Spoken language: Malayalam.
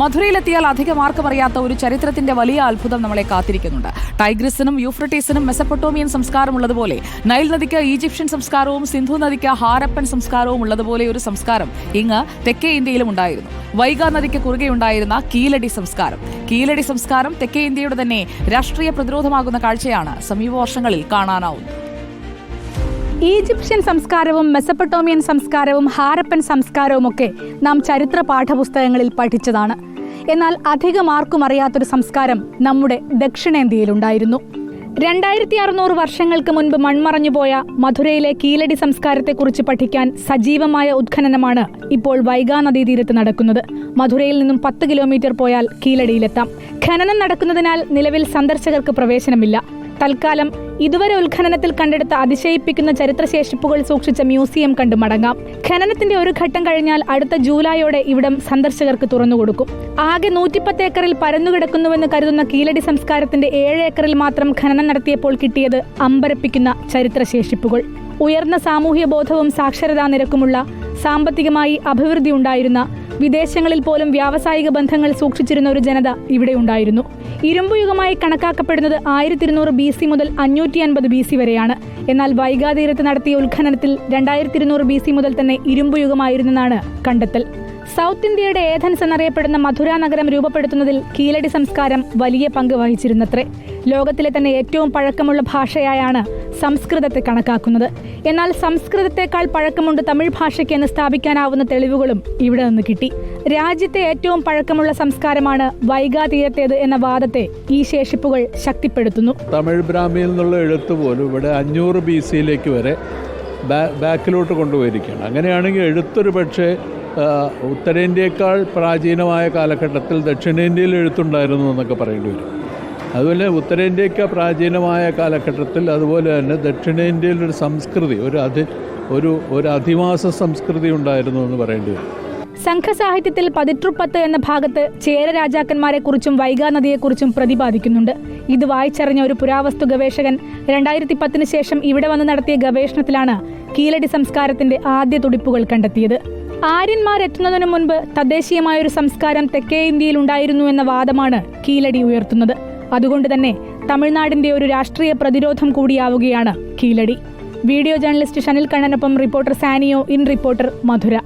മധുരയിലെത്തിയാൽ അധികം ആർക്കും അറിയാത്ത ഒരു ചരിത്രത്തിന്റെ വലിയ അത്ഭുതം നമ്മളെ കാത്തിരിക്കുന്നുണ്ട്. ടൈഗ്രിസിനും യൂഫ്രട്ടീസിനും മെസപ്പൊട്ടോമിയൻ സംസ്കാരം ഉള്ളതുപോലെ നൈൽ നദിക്ക് ഈജിപ്ഷ്യൻ സംസ്കാരവും സിന്ധു നദിക്ക് ഹാരപ്പൻ സംസ്കാരവും ഉള്ളതുപോലെ ഒരു സംസ്കാരം ഇങ്ങ് തെക്കേ ഇന്ത്യയിലും ഉണ്ടായിരുന്നു. വൈഗാ നദിക്ക് കുറുകെ ഉണ്ടായിരുന്ന കീലടി സംസ്കാരം. കീലടി സംസ്കാരം തെക്കേ ഇന്ത്യയുടെ തന്നെ രാഷ്ട്രീയ പ്രതിരോധമാകുന്ന കാഴ്ചയാണ് സമീപ വർഷങ്ങളിൽ കാണാനാവുന്നത്. ഈജിപ്ഷ്യൻ സംസ്കാരവും മെസപ്പട്ടോമിയൻ സംസ്കാരവും ഹാരപ്പൻ സംസ്കാരവും ഒക്കെ നാം ചരിത്ര പാഠപുസ്തകങ്ങളിൽ പഠിച്ചതാണ്. എന്നാൽ അധികം ആർക്കും അറിയാത്തൊരു സംസ്കാരം നമ്മുടെ ദക്ഷിണേന്ത്യയിലുണ്ടായിരുന്നു. രണ്ടായിരത്തി അറുന്നൂറ് വർഷങ്ങൾക്ക് മുൻപ് മൺമറഞ്ഞുപോയ മധുരയിലെ കീലടി സംസ്കാരത്തെക്കുറിച്ച് പഠിക്കാൻ സജീവമായ ഉത്ഖനനമാണ് ഇപ്പോൾ വൈഗാ നദീതീരത്ത് നടക്കുന്നത്. മധുരയിൽ നിന്നും പത്ത് കിലോമീറ്റർ പോയാൽ കീലടിയിലെത്താം. ഖനനം നടക്കുന്നതിനാൽ നിലവിൽ സന്ദർശകർക്ക് പ്രവേശനമില്ല. തൽക്കാലം ഇതുവരെ ഉത്ഖനനത്തിൽ കണ്ടെടുത്ത അതിശയിപ്പിക്കുന്ന ചരിത്രശേഷിപ്പുകൾ സൂക്ഷിച്ച മ്യൂസിയം കണ്ടു മടങ്ങാം. ഖനനത്തിന്റെ ഒരു ഘട്ടം കഴിഞ്ഞാൽ അടുത്ത ജൂലൈയോടെ ഇവിടം സന്ദർശകർക്ക് തുറന്നുകൊടുക്കും ആകെ നൂറ്റിപ്പത്ത് ഏക്കറിൽ പരന്നുകിടക്കുന്നുവെന്ന് കരുതുന്ന കീലടി സംസ്കാരത്തിന്റെ ഏഴ് ഏക്കറിൽ മാത്രം ഖനനം നടത്തിയപ്പോൾ കിട്ടിയത് അമ്പരപ്പിക്കുന്ന ചരിത്രശേഷിപ്പുകൾ. ഉയർന്ന സാമൂഹ്യ ബോധവും സാക്ഷരതാ നിരക്കുമുള്ള സാമ്പത്തികമായി അഭിവൃദ്ധി ഉണ്ടായിരുന്ന വിദേശങ്ങളിൽ പോലും വ്യാവസായിക ബന്ധങ്ങൾ സൂക്ഷിച്ചിരുന്ന ഒരു ജനത ഇവിടെ ഉണ്ടായിരുന്നു. ഇരുമ്പുയുഗമായി കണക്കാക്കപ്പെടുന്നത് ആയിരത്തി ഇരുന്നൂറ് ബി സി മുതൽ അഞ്ഞൂറ്റി അൻപത് ബി സി വരെയാണ്. എന്നാൽ വൈകാതീരത്ത് നടത്തിയ ഉത്ഖനനത്തിൽ രണ്ടായിരത്തി ഇരുന്നൂറ് ബി സി മുതൽ തന്നെ ഇരുമ്പുയുഗമായിരുന്നെന്നാണ് കണ്ടെത്തൽ. സൗത്ത് ഇന്ത്യയുടെ ഏഥൻസ് എന്നറിയപ്പെടുന്ന മധുര നഗരം രൂപപ്പെടുത്തുന്നതിൽ കീലടി സംസ്കാരം വലിയ പങ്ക് വഹിച്ചിരുന്നത്രേ. ലോകത്തിലെ തന്നെ ഏറ്റവും പഴക്കമുള്ള ഭാഷയായാണ് സംസ്കൃതത്തെ കണക്കാക്കുന്നത്. എന്നാൽ സംസ്കൃതത്തെക്കാൾ പഴക്കമുണ്ട് തമിഴ് ഭാഷയ്ക്ക് എന്ന് സ്ഥാപിക്കാനാവുന്ന തെളിവുകളും ഇവിടെ നിന്ന് കിട്ടി. രാജ്യത്തെ ഏറ്റവും പഴക്കമുള്ള സംസ്കാരമാണ് വൈഗാ തീരത്തേത് എന്ന വാദത്തെ ഈ ശേഷിപ്പുകൾ ശക്തിപ്പെടുത്തുന്നു. തമിഴ് ബ്രാഹ്മിയിൽ നിന്നുള്ള എഴുത്ത് പോലും ഇവിടെ അഞ്ഞൂറ് ബി സിയിലേക്ക് വരെ ബാക്കിലോട്ട് കൊണ്ടുപോയിരിക്കുകയാണ്. അങ്ങനെയാണെങ്കിൽ എഴുത്തൊരു പക്ഷേ ഉത്തരേന്ത്യയേക്കാൾ പ്രാചീനമായ കാലഘട്ടത്തിൽ ദക്ഷിണേന്ത്യയിൽ എഴുത്തുണ്ടായിരുന്നു എന്നൊക്കെ പറയേണ്ടി വരും. അതുപോലെ ഉത്തരേന്ത്യയ്ക്ക് പ്രാചീനമായ കാലഘട്ടത്തിൽ അതുപോലെ തന്നെ ദക്ഷിണേന്ത്യയിൽ ഒരു സംസ്കൃതി ഒരു അധി ഒരു ഒരു അധിവാസ സംസ്കൃതി ഉണ്ടായിരുന്നു എന്ന് പറയേണ്ടി വരും. സംഘസാഹിത്യത്തിൽ പതിറ്റുപ്പത്ത് എന്ന ഭാഗത്ത് ചേര രാജാക്കന്മാരെ കുറിച്ചും വൈഗാ നദിയെക്കുറിച്ചും പ്രതിപാദിക്കുന്നുണ്ട്. ഇത് വായിച്ചറിഞ്ഞ ഒരു പുരാവസ്തു ഗവേഷകൻ രണ്ടായിരത്തി പത്തിന് ശേഷം ഇവിടെ വന്ന് നടത്തിയ ഗവേഷണത്തിലാണ് കീലടി സംസ്കാരത്തിന്റെ ആദ്യ തുടിപ്പുകൾ കണ്ടെത്തിയത്. ആര്യന്മാരെത്തുന്നതിനു മുൻപ് തദ്ദേശീയമായ ഒരു സംസ്കാരം തെക്കേ ഇന്ത്യയിൽ ഉണ്ടായിരുന്നു എന്ന വാദമാണ് കീലടി ഉയർത്തുന്നത്. അതുകൊണ്ട് തന്നെ തമിഴ്നാടിന്റെ ഒരു രാഷ്ട്രീയ പ്രതിരോധം കൂടിയാവുകയാണ് Keezhadi. Video journalist Shanil കണ്ണനൊപ്പം reporter Saniyo in reporter Madurai.